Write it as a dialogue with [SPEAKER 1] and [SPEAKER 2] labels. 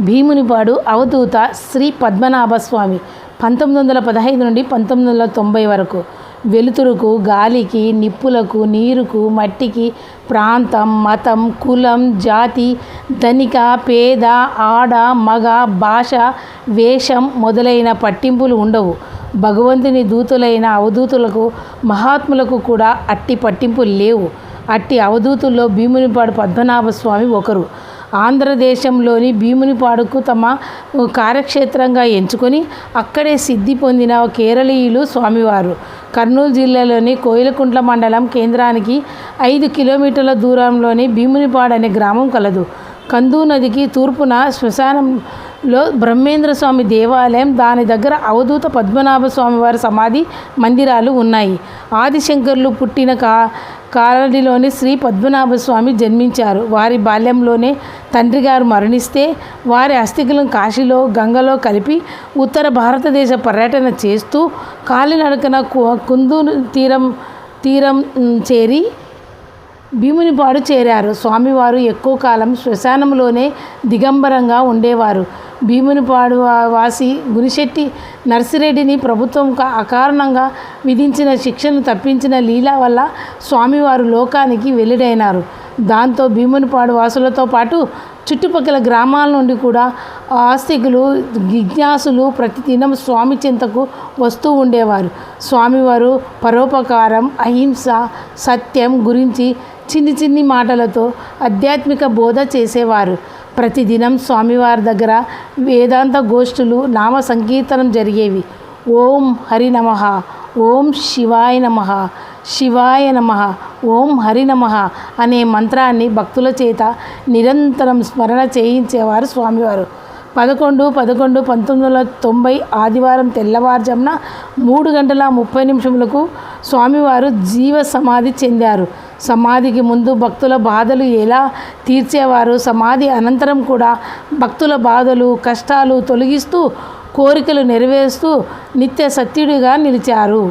[SPEAKER 1] భీమునిపాడు అవధూత శ్రీ పద్మనాభ స్వామి పంతొమ్మిది వందల పదహైదు నుండి పంతొమ్మిది వందల తొంభై వరకు. వెలుతురుకు గాలికి నిప్పులకు నీరుకు మట్టికి ప్రాంతం మతం కులం జాతి ధనిక పేద ఆడ మగ భాష వేషం మొదలైన పట్టింపులు ఉండవు. భగవంతుని దూతులైన అవధూతులకు మహాత్ములకు కూడా అట్టి పట్టింపులు లేవు. అట్టి అవధూతుల్లో భీమునిపాడు పద్మనాభ స్వామి ఒకరు. ఆంధ్రదేశంలోని భీమునిపాడుకు తమ కార్యక్షేత్రంగా ఎంచుకొని అక్కడే సిద్ధి పొందిన కేరళీయులు స్వామివారు. కర్నూలు జిల్లాలోని కోయిలకుంట్ల మండలం కేంద్రానికి ఐదు కిలోమీటర్ల దూరంలోని భీమునిపాడు అనే గ్రామం కలదు. కందు నదికి తూర్పున శ్మశానంలో బ్రహ్మేంద్ర స్వామి దేవాలయం దాని దగ్గర అవధూత పద్మనాభ స్వామివారి సమాధి మందిరాలు ఉన్నాయి. ఆదిశంకర్లు పుట్టిన కా కారడిలోని శ్రీ పద్మనాభ స్వామి జన్మించారు. వారి బాల్యంలోనే తండ్రి గారు మరణిస్తే వారి అస్థికులను కాశీలో గంగలో కలిపి ఉత్తర భారతదేశ పర్యటన చేస్తూ కాలినడకన కు- కుందు తీరం తీరం చేరి భీమునిపాడు చేరారు. స్వామివారు ఎక్కువ కాలం శ్మశానంలోనే దిగంబరంగా ఉండేవారు. భీమునిపాడు వాసి గునిశెట్టి నర్సిరెడ్డిని ప్రభుత్వం అకారణంగా విధించిన శిక్షను తప్పించిన లీల వల్ల స్వామివారు లోకానికి వెల్లడైనారు. దాంతో భీమునిపాడు వాసులతో పాటు చుట్టుపక్కల గ్రామాల నుండి కూడా ఆస్తికులు జిజ్ఞాసులు ప్రతిదినం స్వామి చింతకు వస్తూ ఉండేవారు. స్వామివారు పరోపకారం అహింస సత్యం గురించి చిన్ని చిన్ని మాటలతో ఆధ్యాత్మిక బోధ చేసేవారు. ప్రతిదినం స్వామివారి దగ్గర వేదాంత గోష్ఠులు నామ సంకీర్తనం జరిగేవి. ఓం హరి నమః. ఓం శివాయ నమః శివాయ నమః ఓం హరి నమః అనే మంత్రాన్ని భక్తుల చేత నిరంతరం స్మరణ చేయించేవారు స్వామివారు. పదకొండు పదకొండు పంతొమ్మిది వందల తొంభై ఆదివారం తెల్లవారుజామున మూడు గంటల ముప్పై నిమిషములకు స్వామివారు జీవ సమాధి చెందారు. సమాధికి ముందు భక్తుల బాధలు ఎలా తీర్చేవారు? సమాధి అనంతరం కూడా భక్తుల బాధలు కష్టాలు తొలగిస్తూ కోరికలు నెరవేరుస్తూ నిత్య సత్యుడిగా నిలిచారు.